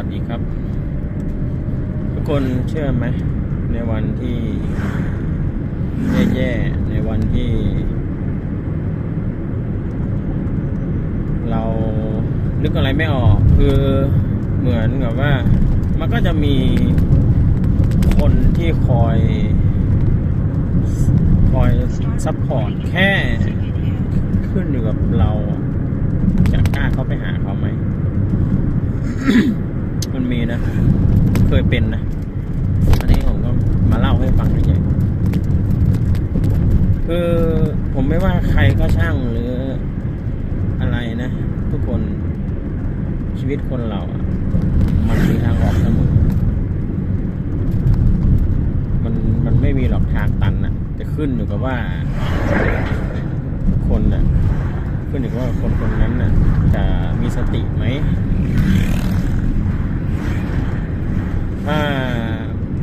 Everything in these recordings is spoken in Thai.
วัสดีครับ ทุกคนเชื่อไหม ในวันที่แย่ๆ ในวันที่ เรานึกอะไรไม่ออก คือเหมือนกับว่า มันก็จะมีคนที่คอย คอยซัพพอร์ตแค่ขึ้นอยู่กับเราจะกล้าเข้าไปหาเขาไหม เป็นนะ อันนี้ผมก็มาเล่าให้ฟังเฉยคือผมไม่ว่าใครก็ช่างหรืออะไรนะ ทุกคนชีวิตคนเราอะมันมีทางออกเสมอมันมันไม่มีหรอกทางตันอะจะขึ้นอยู่กับว่าคนน่ะขึ้นอยู่กับว่าคนคนนั้นน่ะจะมีสติไหม ถ้า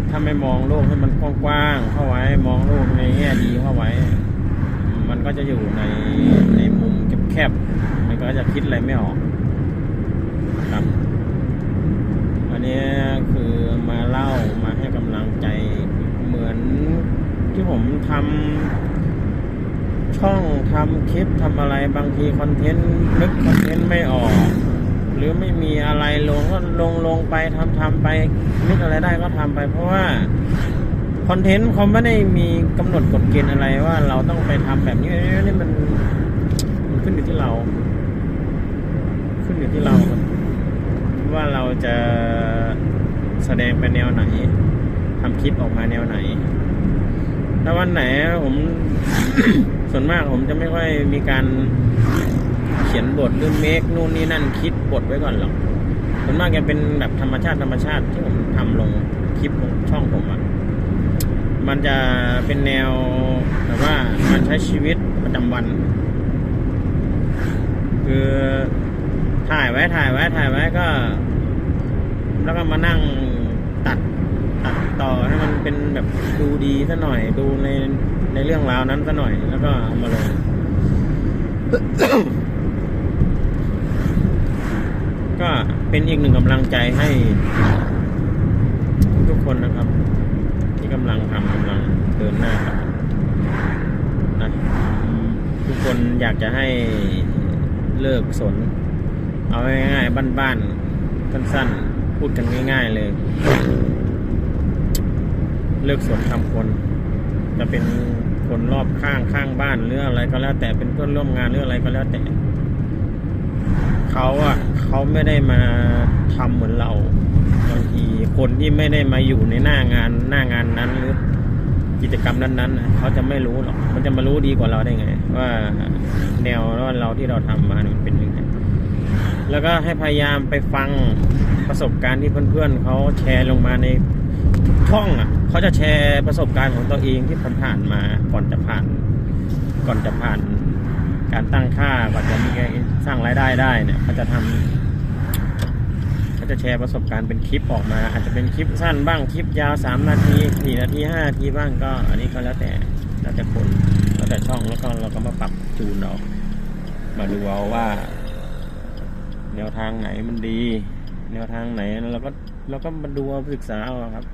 ถ้า ไม่มองโลกให้มันกว้างๆเข้าไว้ มองโลกในแง่ดีเข้าไว้ มันก็จะอยู่ในในมุมแคบๆมันก็จะคิดอะไรไม่ออกครับ อันนี้คือมาเล่ามาให้กำลังใจเหมือนที่ผมทำช่องทำคลิปทำอะไรบางทีคอนเทนต์นึกคอนเทนต์ ไม่มีอะไรลงก็ลงลงไปทำทำไปนึกอะไรได้ก็ทำไป เพราะว่าคอนเทนต์เขาไม่ได้มีกำหนดกฎเกณฑ์อะไรว่าเราต้องไปทำแบบนี้นี่มันมันขึ้นอยู่ที่เรา ขึ้นอยู่ที่เรา ว่าเราจะแสดงเป็นแนวไหนทำคลิปออกมาแนวไหนถ้าวันไหนผมส่วนมากผมจะไม่ค่อยมีการ ขียนบทหรือเมคนู่นนี่นั่นคิดบทไว้ก่อนหรอกส่วนมากจะเป็นแบบธรรมชาติธรรมชาติที่ผมทำลงคลิปของช่องผมอะมันจะเป็นแนวแบบว่าการใช้ชีวิตประจำวัน คือถ่ายไว้ถ่ายไว้ถ่ายไว้ก็ แล้วก็มานั่งตัดตัดต่อให้มันเป็นแบบดูดีซะหน่อยดูในในเรื่องราวนั้นซะหน่อย แล้วก็เอามาลง ก็ เป็นอีกหนึ่งกำลังใจให้ทุกคนนะครับ ที่กำลังทำกำลังเดินหน้าครับนะทุกคนอยากจะให้เลิกสน เอาง่ายๆบ้านๆสั้นๆ พูดกันง่าย ๆ เลย เลิกสนทำคน จะเป็นคนรอบข้างข้างบ้านหรืออะไรก็แล้วแต่เป็นเพื่อนร่วมงานหรืออะไรก็แล้วแต่ เขาอะ เขาไม่ได้มาทำเหมือนเราบางทีคนที่ไม่ได้มาอยู่ในหน้างานหน้างานนั้นหรือกิจกรรมนั้นๆนะเขาจะไม่รู้หรอกมันจะมารู้ดีกว่าเราได้ไง ว่าแนวว่าเราที่เราทำมาเนี่ยมันเป็นยังไงแล้วก็ให้พยายามไปฟังประสบการณ์ที่เพื่อนๆเขาแชร์ลงมาในทุกช่องอะเขาจะแชร์ประสบการณ์ของตัวเองที่ผ่านๆมาก่อนจะผ่าน ก่อนจะผ่าน การตั้งค่าก่อนจะมีการสร้างรายได้ได้เนี่ยเขาจะทำเขาจะแชร์ประสบการณ์เป็นคลิปออกมา อาจจะเป็นคลิปสั้นบ้างคลิปยาวสามนาทีสี่นาทีห้านาทีบ้างก็ อันนี้ก็แล้วแต่แล้วแต่คนแล้วแต่ช่องแล้วก็เราก็มาปรับจูนเอามาดูเอาว่า แนวทางไหนมันดี แนวทางไหนเราก็เราก็มาดูเอาศึกษาเอาครับ